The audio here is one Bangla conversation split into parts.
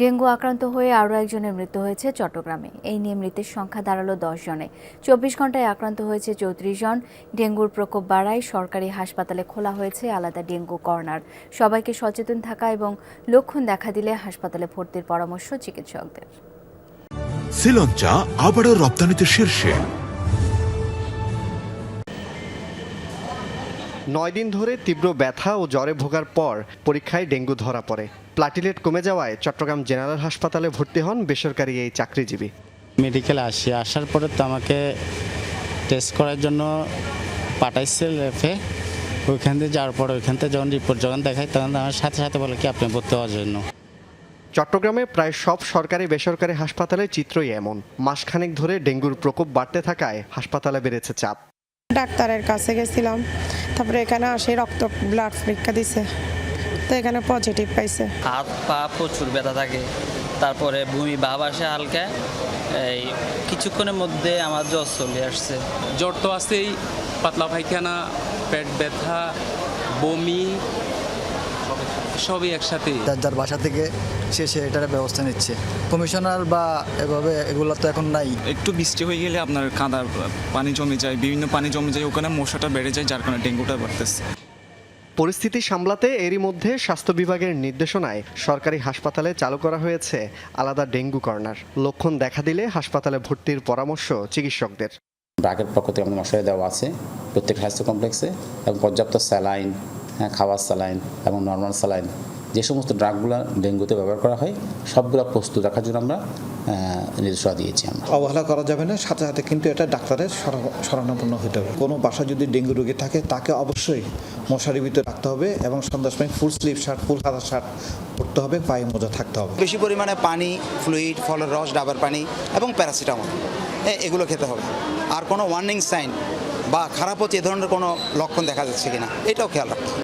ডেঙ্গু আক্রান্ত হয়ে আরও একজনের মৃত্যু হয়েছে চট্টগ্রামে। এই নিয়ে মৃতের সংখ্যা দাঁড়াল দশ জনে। চব্বিশ ঘন্টায় আক্রান্ত হয়েছে চৌত্রিশ জন। ডেঙ্গুর প্রকোপ বাড়ায় সরকারি হাসপাতালে খোলা হয়েছে আলাদা ডেঙ্গু কর্নার। সবাইকে সচেতন থাকা এবং লক্ষণ দেখা দিলে হাসপাতালে ভর্তির পরামর্শ চিকিৎসকদের। শ্রীলঞ্চা আবারও রপ্তানিতে শীর্ষে। নয় দিন ধরে তীব্র ব্যথা ও জ্বরে ভোগার পর পরীক্ষায় ডেঙ্গু ধরা পড়ে। প্লাটিলেট কমে যাওয়ায় চট্টগ্রাম জেনারেল হাসপাতালে ভর্তি হন বেসরকারি এই চাকরিজীবী। মেডিকেলে আসি আসার পরে তো আমাকে টেস্ট করার জন্য পাঠাইছে লেফে ওইখান থেকে যাওয়ার পরে ওইখান থেকে যখন রিপোর্ট যখন দেখাই তখন আমার সাথে সাথে বলে কি আপনি ভর্তি হওয়ার জন্য। চট্টগ্রামে প্রায় সব সরকারি বেসরকারি হাসপাতালের চিত্রই এমন। মাসখানেক ধরে ডেঙ্গুর প্রকোপ বাড়তে থাকায় হাসপাতালে বেড়েছে চাপ। ডাক্তারের কাছে গেছিলাম তারপরে এখানে আসে রক্ত ব্লাড পরীক্ষা দিছে। তো এখানে পজিটিভ পাইছে। হাত পা প্রচুর ব্যথা থাকে। তারপরে বমি ভাব আসে হালকা। এই কিছুক্ষণের মধ্যে আমার জ্বর চলে আসছে। জ্বর তো আছেই পাতলা পায়খানা পেট ব্যথা বমি সবই একসাথে। যার যার বাসা থেকে সে সে এটার ব্যবস্থা নিচ্ছে। কমিশনার বা এভাবে এগুলো তো এখন নাই। একটু বৃষ্টি হয়ে গেলে আপনার কাদা পানি জমে যায় বিভিন্ন পানি জমে যায় ওখানে মশাটা বেড়ে যায় যার কারণে ডেঙ্গুটা বাড়তেছে। পরিস্থিতি সামলাতে এরই মধ্যে স্বাস্থ্য বিভাগের নির্দেশনায় সরকারি হাসপাতালে চালু করা হয়েছে আলাদা ডেঙ্গু কর্নার। লক্ষণ দেখা দিলে হাসপাতালে ভর্তির পরামর্শ চিকিৎসকদের। ব্রাকের পক্ষ থেকে আমাদের দেওয়া আছে প্রত্যেক স্বাস্থ্য কমপ্লেক্সে এবং পর্যাপ্ত স্যালাইন হ্যাঁ খাওয়ার স্যালাইন এবং নর্মাল স্যালাইন, যে সমস্ত ড্রাগগুলো ডেঙ্গুতে ব্যবহার করা হয়, সবগুলো প্রস্তুত রাখার জন্য আমরা নির্দেশনা দিয়েছি আমরা। অবহেলা করা যাবে না সাথে সাথে কিন্তু এটা ডাক্তারের শরা- শরণাপন্ন হতে হবে। কোনো বাসা যদি ডেঙ্গু রোগী থাকে তাকে অবশ্যই মশারির ভিতরে রাখতে হবে এবং সন্ধ্যার সময় ফুল স্লিভ শার্ট ফুল সাদা শার্ট পরতে হবে পায়ে মোজা থাকতে হবে। বেশি পরিমাণে পানি ফ্লুইড ফলের রস ডাবার পানি এবং প্যারাসিটামল এগুলো খেতে হবে। আর কোনো ওয়ার্নিং সাইন বা খারাপ হচ্ছে এ ধরনের কোনো লক্ষণ দেখা যাচ্ছে কিনা এটাও খেয়াল রাখতে হবে।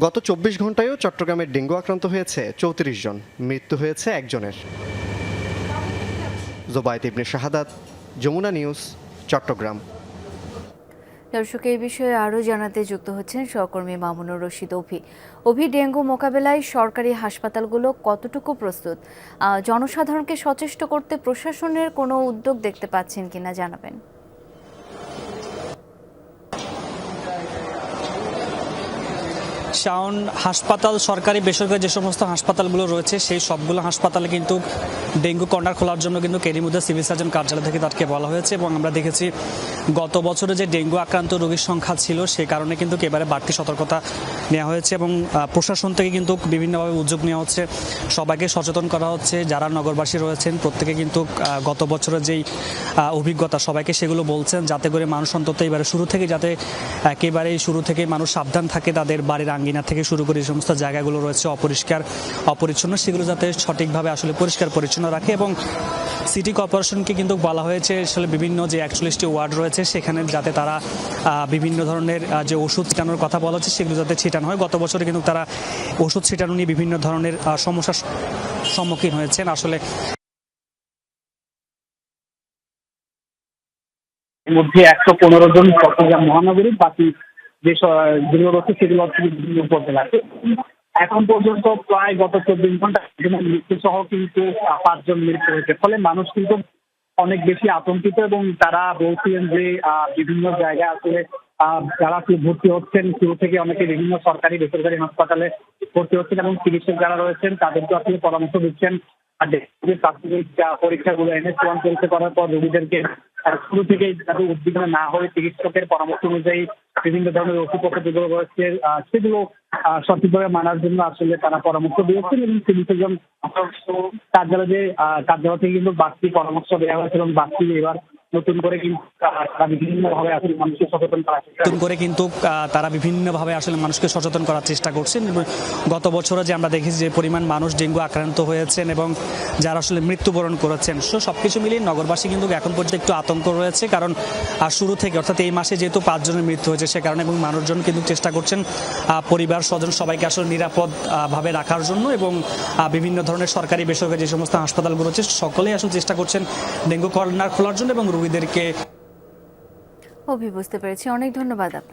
গত চব্বিশ ঘন্টায়ও চট্টগ্রামের ডেঙ্গু আক্রান্ত হয়েছে চৌত্রিশ জন মৃত্যু হয়েছে একজনের। জোবায়ত ইবনে শাহাদাত, যমুনা নিউজ, চট্টগ্রাম। দর্শক, এই বিষয়ে আরও জানাতে যুক্ত হচ্ছেন সহকর্মী মামুনুর রশিদ অভি। অভি, ডেঙ্গু মোকাবেলায় সরকারি হাসপাতালগুলো কতটুকু প্রস্তুত? জনসাধারণকে সচেষ্ট করতে প্রশাসনের কোনো উদ্যোগ দেখতে পাচ্ছেন কিনা জানাবেন। শাওন হাসপাতাল, সরকারি, বেসরকারি যে সমস্ত হাসপাতালগুলো রয়েছে, সেই সবগুলো হাসপাতালে কিন্তু ডেঙ্গু কর্নার খোলার জন্য কিন্তু এরই মধ্যে সিভিল সার্জন কার্যালয় থেকে তাকে বলা হয়েছে এবং আমরা দেখেছি গত বছরে যে ডেঙ্গু আক্রান্ত রোগীর সংখ্যা ছিল, সে কারণে কিন্তু এবারে বাড়তি সতর্কতা নেওয়া হয়েছে এবং প্রশাসন থেকে কিন্তু বিভিন্নভাবে উদ্যোগ নেওয়া হচ্ছে। সবাইকে সচেতন করা হচ্ছে, যারা নগরবাসী রয়েছেন, প্রত্যেকে কিন্তু গত বছরের যেই অভিজ্ঞতা সবাইকে সেগুলো বলছেন, যাতে করে মানুষ অন্তত এবারে শুরু থেকে যাতে একেবারেই শুরু থেকে মানুষ সাবধান থাকে তাদের বাড়ির আঙ্গিনা থেকে শুরু করে যে সমস্ত জায়গাগুলো রয়েছে অপরিষ্কার, অপরিচ্ছন্ন। সেগুলো যাতে সঠিকভাবে আসলে পরিষ্কার, পরিচ্ছন্ন রাখে এবং সিটি কর্পোরেশনকে কিন্তু বলা হয়েছে আসলে বিভিন্ন যে একচল্লিশটি ওয়ার্ড রয়েছে, সেখানে যাতে তারা বিভিন্ন ধরনের যে ওষুধ ছিটানোর কথা বলা হচ্ছে, সেগুলো যাতে ছিটানো হয়। গত বছরে কিন্তু তারা ওষুধ ছিটানো নিয়ে বিভিন্ন ধরনের সমস্যার সম্মুখীন হয়েছেন আসলে। মধ্যে একশো পনেরো জন চট্টগ্রাম মহানগরী বাকি যে সেগুলো এখন পর্যন্ত প্রায় গত চব্বিশ ঘণ্টা মৃত্যু সহ কিন্তু পাঁচজন মৃত্যু হয়েছে। ফলে মানুষ কিন্তু অনেক বেশি আতঙ্কিত এবং তারা বলছিলেন যে বিভিন্ন জায়গায় আসলে যারা ভর্তি হচ্ছেন, শুরু থেকে অনেকে বিভিন্ন সরকারি বেসরকারি হাসপাতালে ভর্তি হচ্ছেন এবং চিকিৎসক যারা রয়েছেন, তাদেরকে আসলে পরামর্শ দিচ্ছেন। আর প্রাথমিক পরীক্ষাগুলো এনএস ওয়ান পরীক্ষা করার পর রোগীদেরকে শুরু থেকে যাতে উদ্বিগ্ন না হয়ে চিকিৎসকের পরামর্শ অনুযায়ী বিভিন্ন ধরনের ওষুধ যেগুলো রয়েছে সেগুলো সঠিকভাবে মানার জন্য আসলে তারা পরামর্শ দিয়েছেন এবং চিকিৎসকজন কার্যালয়ে কার্যালয় থেকে কিন্তু বাড়তি পরামর্শ দেওয়া হয়েছে এবং বাড়তি এবার নতুন করে কিন্তু তারা বিভিন্নভাবে আসলে মানুষকে সচেতন করা নতুন করে কিন্তু তারা আসলে মানুষকে সচেতন করার চেষ্টা করছেন গত বছরে যে আমরা দেখেছি যে পরিমাণ মানুষ ডেঙ্গু আক্রান্ত হয়েছেন এবং যারা আসলে মৃত্যুবরণ করেছেন, সো সবকিছু মিলিয়ে নগরবাসী কিন্তু এখন পর্যন্ত একটু আতঙ্ক রয়েছে কারণ শুরু থেকে অর্থাৎ এই মাসে যেহেতু পাঁচজনের মৃত্যু হয়েছে সে কারণে এবং মানুষজন কিন্তু চেষ্টা করছেন পরিবার স্বজন সবাইকে আসলে নিরাপদ ভাবে রাখার জন্য এবং বিভিন্ন ধরনের সরকারি, বেসরকারি যে সমস্ত হাসপাতালগুলো রয়েছে সকলেই আসলে চেষ্টা করছেন ডেঙ্গু কর্নার খোলার জন্য এবং রোগীদেরকে অভি বুঝতে পেরেছি। অনেক ধন্যবাদ আপনাকে।